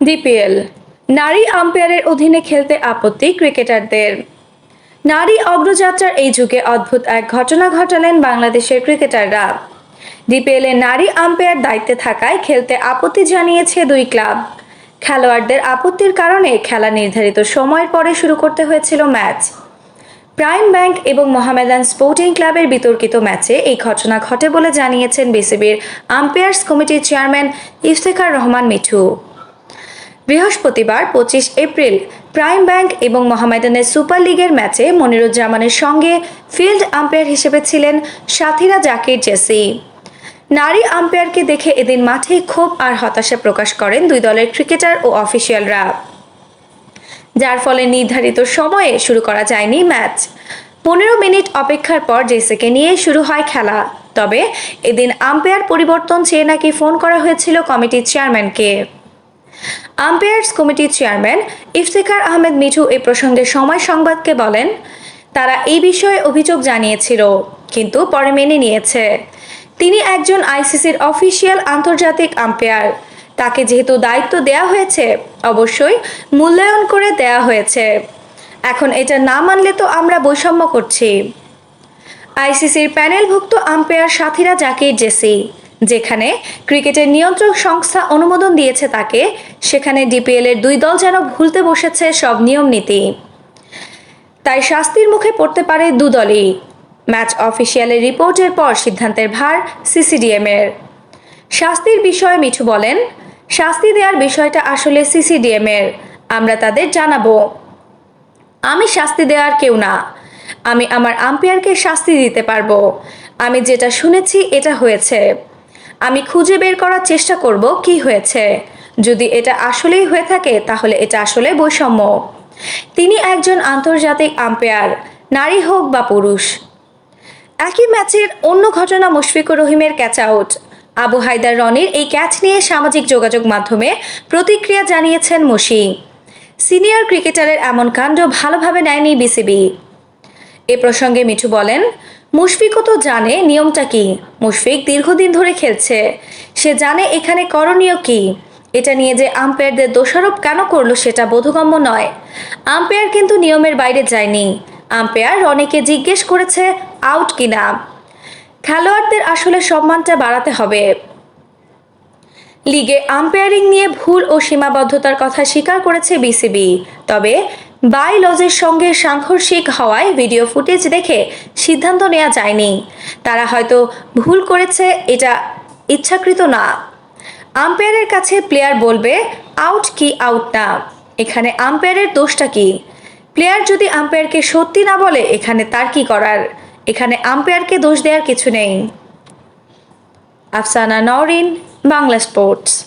DPL নারী আম্পায়ারের অধীনে খেলতে আপত্তি ক্রিকেটারদের। নারী অগ্রযাত্রার এই যুগে অদ্ভুত এক ঘটনা ঘটালেন বাংলাদেশের ক্রিকেটাররা। ডিপিএল নারী আম্পায়ার দায়িত্বে থাকায় খেলতে আপত্তি জানিয়েছে দুই ক্লাব। খেলোয়াড়দের আপত্তির কারণে খেলা নির্ধারিত সময়ের পরে শুরু করতে হয়েছিল ম্যাচ। প্রাইম ব্যাংক এবং মোহামেডান স্পোর্টিং ক্লাবের বিতর্কিত ম্যাচে এই ঘটনা ঘটে বলে জানিয়েছেন বিসিবির আম্পায়ার্স কমিটির চেয়ারম্যান ইফতেখার রহমান মিঠু। বৃহস্পতিবার পঁচিশ এপ্রিল প্রাইম ব্যাংক এবং মোহামেডানের সুপার লিগের ম্যাচে মনিরুজ্জামানের সঙ্গে ফিল্ড আম্পায়ার হিসেবে ছিলেন সাথীরা জাকির জেসি। নারী আম্পায়ারকে দেখে এদিন মাঠে ক্ষোভ আর হতাশা প্রকাশ করেন দুই দলের ক্রিকেটার ও অফিসিয়ালরা। যার ফলে নির্ধারিত সময়ে শুরু করা যায়নি ম্যাচ। পনেরো মিনিট অপেক্ষার পর জেসিকে নিয়ে শুরু হয় খেলা। তবে এদিন আম্পায়ার পরিবর্তন চেয়ে নাকি ফোন করা হয়েছিল কমিটির চেয়ারম্যানকে। আম্পায়ার্স কমিটির চেয়ারম্যান ইফতেখার আহমেদ মিঠু এই প্রসঙ্গে সময় সংবাদকে বলেন, তারা এই বিষয়ে অভিযোগ জানিয়েছিল, কিন্তু পরে মেনে নিয়েছে। তিনি একজন আইসিসির অফিসিয়াল আন্তর্জাতিক আম্পায়ার। তাকে যেহেতু দায়িত্ব দেয়া হয়েছে, অবশ্যই মূল্যায়ন করে দেয়া হয়েছে। এখন এটা না মানলে তো আমরা বৈষম্য করছি। আইসিসির প্যানেলভুক্ত আম্পায়ার সাথীরা জাকির জেসি যেখানে ক্রিকেটের নিয়ন্ত্রক সংস্থা অনুমোদন দিয়েছে তাকে, সেখানে ডিপিএল এর দুই দল যেন ভুলতে বসেছে সব নিয়ম নীতি। তাই শাস্তির মুখে পড়তে পারে দু দলই। ম্যাচ অফিসিয়ালের রিপোর্টের পর সিদ্ধান্তের ভার সিসিডিএম এর শাস্তির বিষয়ে মিঠু বলেন, শাস্তি দেওয়ার বিষয়টা আসলে সিসিডিএম এর আমরা তাদের জানাব। আমি শাস্তি দেওয়ার কেউ না। আমি আমার আম্পায়ারকে শাস্তি দিতে পারব। আমি যেটা শুনেছি এটা হয়েছে। আমি খুঁজে বের করার চেষ্টা করব কি হয়েছে। যদি এটা আসলেই হয়ে থাকে, তাহলে এটা আসলে বৈষম্য। তিনি একজন আন্তর্জাতিক আম্পায়ার, নারী হোক বা পুরুষ। একই ম্যাচের অন্য ঘটনা মুশফিকুর রহিমের ক্যাচ আউট আবু হায়দার রনির এই ক্যাচ নিয়ে সামাজিক যোগাযোগ মাধ্যমে প্রতিক্রিয়া জানিয়েছেন মুশি। সিনিয়র ক্রিকেটারের এমন কাণ্ড ভালোভাবে নেয়নি বিসিবি। এ প্রসঙ্গে মিঠু বলেন, মুশফিকও তো জানে নিয়মটা কি। মুশফিক দীর্ঘদিন ধরে খেলছে। সে জানে এখানে করণীয় কি। এটা নিয়ে যে আম্পায়ারদের দোষারোপ কেন করল সেটা বোধগম্য নয়। আম্পায়ার কিন্তু নিয়মের বাইরে যায়নি। আম্পায়ার রনিকে জিজ্ঞেস করেছে, আউট কিনা। খেলোয়াড়দের আসলে সম্মানটা বাড়াতে হবে। লিগে আম্পায়ারিং নিয়ে ভুল ও সীমাবদ্ধতার কথা স্বীকার করেছে বিসিবি। তবে বাই লজের সঙ্গে সাংঘর্ষিক হওয়ায় ভিডিও ফুটেজ দেখে সিদ্ধান্ত নেওয়া যায়নি। তারা হয়তো ভুল করেছে, এটা ইচ্ছাকৃত না। আম্পায়ারের কাছে প্লেয়ার বলবে, আউট কি আউট না? এখানে আম্পায়ারের দোষটা কি? প্লেয়ার যদি আম্পায়ারকে সত্যি না বলে, এখানে তার কি করার? এখানে আম্পায়ারকে দোষ দেওয়ার কিছু নেই। আফসানা নওরিন, বাংলা স্পোর্টস।